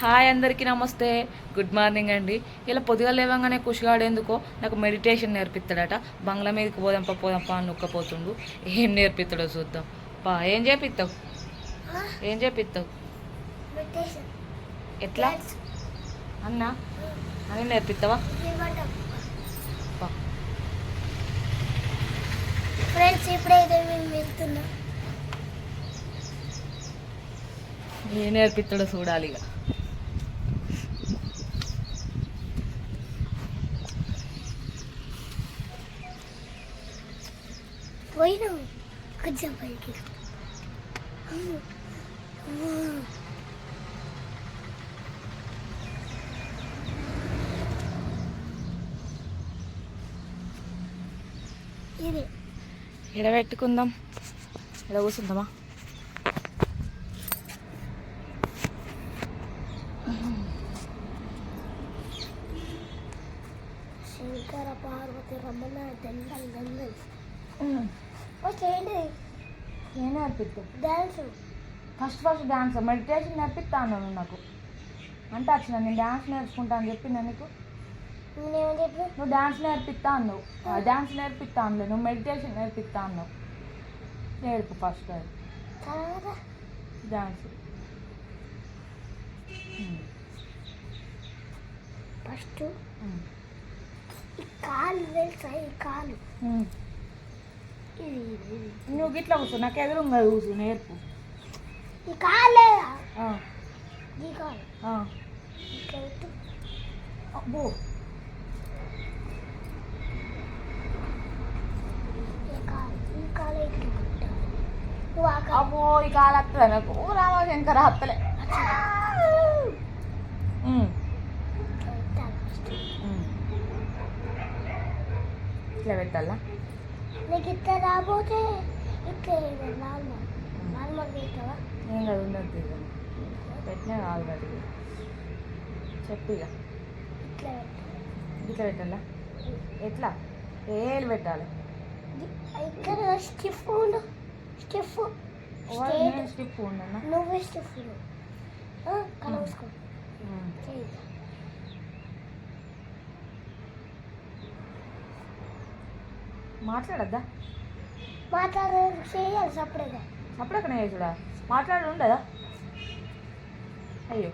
Hi అందరికీ నమస్తే. Good morning అండి. ఇలా పొద్దుగా లేవగానే కుషిగాడేందుకో నాకు మెడిటేషన్ నేర్పిస్తాడట. బంగ్లా మీదకి పోదాంపా పోదాంపా అని నొక్కపోతుండు. ఏం నేర్పిస్తాడో చూద్దాం. పా ఏం చేపిస్తావు ఏం చేపిస్తావు ఎట్లా? అన్న? అని నేర్పిస్తావా ఫ్రెండ్స్ ఇప్పుడైతే మేము వెళ్తున్నాం. ఏం నేర్పిస్తాడో చూడాలి ఇక పోయినాం? కొంచెం పైకి. ఇది. ఎడబెట్టుకుందాం. ఎడ కూర్చుందామా? శంకర పార్వతి రమణ దండల్ దండల్. చేయండి ఏం నేర్పిస్తావు dance. First first dance meditation నేర్పిస్తాను నాకు. అంటే వచ్చిన నేను డాన్స్ నేర్చుకుంటా అని చెప్పిన నీకు? నేనేమో చెప్పు. నువ్వు డాన్స్ నేర్పిస్తా అన్నావు డాన్స్ నేర్పిస్తా నువ్వు మెడిటేషన్ నేర్పిస్తా అన్నావు నేర్పు ఫస్ట్ అది. తర్వాత డాన్స్. ఫస్ట్ కాలు తెలుసా? ఈ కాలు. నువ్వు గిట్లా కూర్చో నాకు ఎదురుగా కూర్చో నేర్పు అబ్బో అబ్బో ఈ కాలు వస్తుంది నాకు రామశంకర ఉమ్, ఇట్లా పెట్టాలి నీకు ఇట్లా రాబోతే ఇట్లా నార్మల్ నార్మల్ పెట్టావా ఏం కాదు ఉండదు పెట్టినా ఇది. చెప్పు ఇక. ఇట్లా పెట్టాలి? ఇట్లా పెట్టాలా? ఎట్లా ఏలు పెట్టాలి ఇక్కడ స్టిఫ్ ఉండు. స్టిఫ్ స్టిప్ ఉండన్నా నువ్వే స్టిఫ్ కలవసుకో మాట్లాడద్దా? మాట్లాడే చేయాలి సపరేట్గా. అప్పుడక్కడ చేసుడా మాట్లాడు ఉండదా? అయ్యో.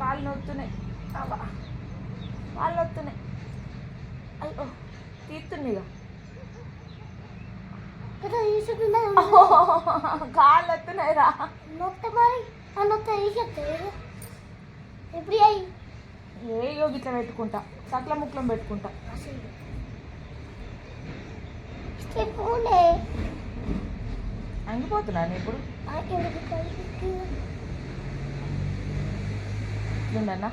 కాళ్ళు నొత్తున్నాయి. అవ్వ. కాళ్ళు నొత్తున్నాయి. అయ్యో. తీస్తుంది ఇక కాళ్ళు వస్తున్నాయి రా నొత్త మరి. ఆ నొత్త తీసేస్తే ఎప్పుడు అయ్యి ఏయో గిట్ల పెట్టుకుంటా సట్ల ముక్కలం పెట్టుకుంటా. అంగిపోతున్నాను ఇప్పుడు. ఉండన్నా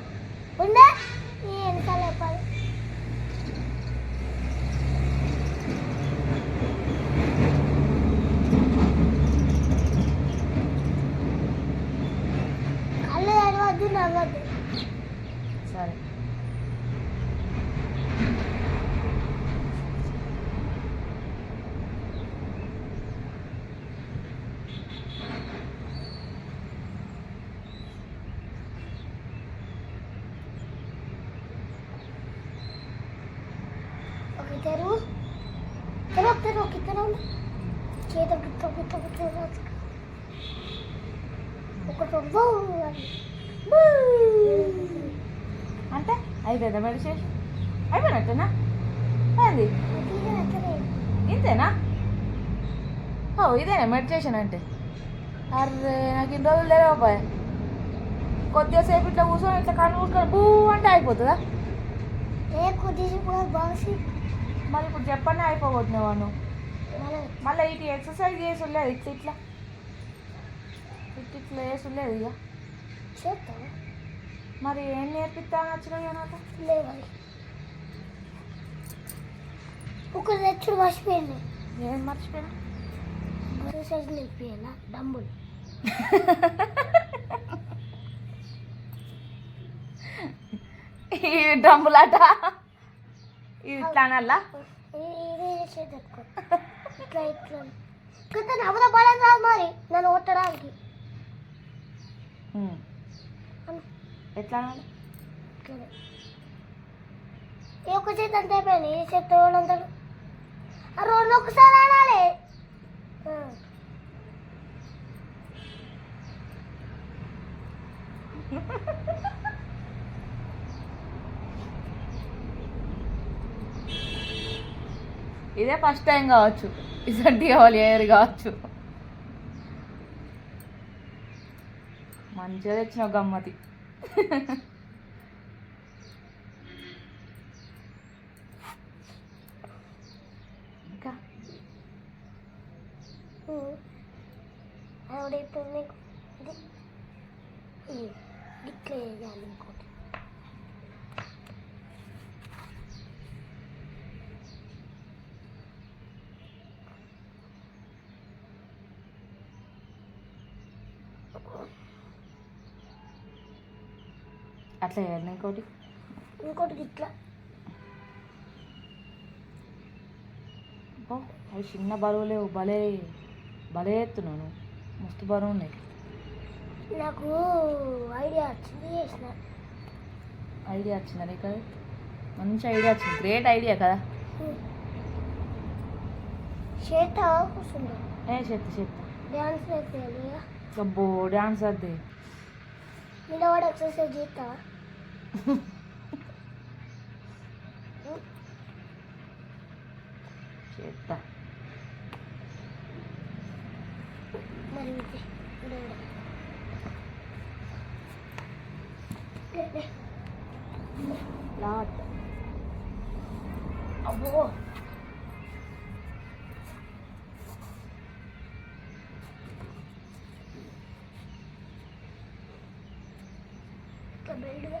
ఉండే వెనకాల తెరవద్దు నవ్వద్దు సరే ఓకే తెరువు తెరవ తెరవ తెరవ చేత గిట్ట గిట్ట గిట్ట ఒకటి వవ్వు అని. అంటే అయిపోయిందా మెడిటేషన్ అయిపోయినట్టేనా? అది. ఇంతేనా? ఓ ఇదేనా మెడిటేషన్ అంటే? అర్రే నాకు ఇన్ని రోజులు లేవా బాయ్ కొద్దిగా సేపు ఇట్లా కూర్చొని ఇట్లా కళ్ళు మూసుకొని బూ అంటే అయిపోతుందా? ఏ కొద్దిసేపు మరి ఇప్పుడు చెప్పండి అయిపోగొట్టినావా నువ్వు? మళ్ళీ. ఇటు ఎక్సర్సైజ్ చేసి ఉండలేదు ఇట్లా. ఇట్లా ఇట్లా ఇట్లా వేసి ఉండలేదు ఇక. చేస్తావా మరి ఏం నేర్పిస్తాను వచ్చినాయో నాకు లేవాలి. ఒక తెచ్చుడు మర్చిపోయింది. ఏం మర్చిపోయినా ఎక్సర్సైజ్ నేర్పియాలా? డంబుల్. ఈ ఇది తనల్లా ఇది పెట్టుకో ఇట్లా ఇట్లా. ఇంకా నవ్వుల బలం మరి నన్ను కొట్టడానికి. ఎట్లా అనాలి? ఈ ఒక్క చేతి అంతే అయిపోయింది ఈ చేతి ఒకసారి ఆ. ఇదే ఫస్ట్ టైం కావచ్చు. ఇసంటి కావాలి ఏరు కావచ్చు. మంచిగా తెచ్చిన గమ్మతి. ఇంకా ఉమ్. ఆవిడ ఇప్పుడు నీకు ఇది ఉమ్. అట్లా వేయాలి ఇంకోటి. ఇంకోటి ఇట్లా అబ్బో, అవి చిన్న బరువు లేవు. భలే భలే ఎత్తున్నాను మస్తు బరువు ఉన్నాయి. నాకు ఐడియా వచ్చింది చేసిన. ఐడియా వచ్చిందా నీకు అది? మంచి ఐడియా వచ్చింది. గ్రేట్ ఐడియా కదా. చేత కూర్చుంది ఏ చెత్త చెత్త. డ్యాన్స్ అబ్బో డాన్స్ అద్దే. నిలబడి ఎక్సర్సైజ్ చేస్తావా చెత్త మరి ఇది. ఇది. లే, లే. లాట్ అబ్బో ఇట్లా బెల్ట్గా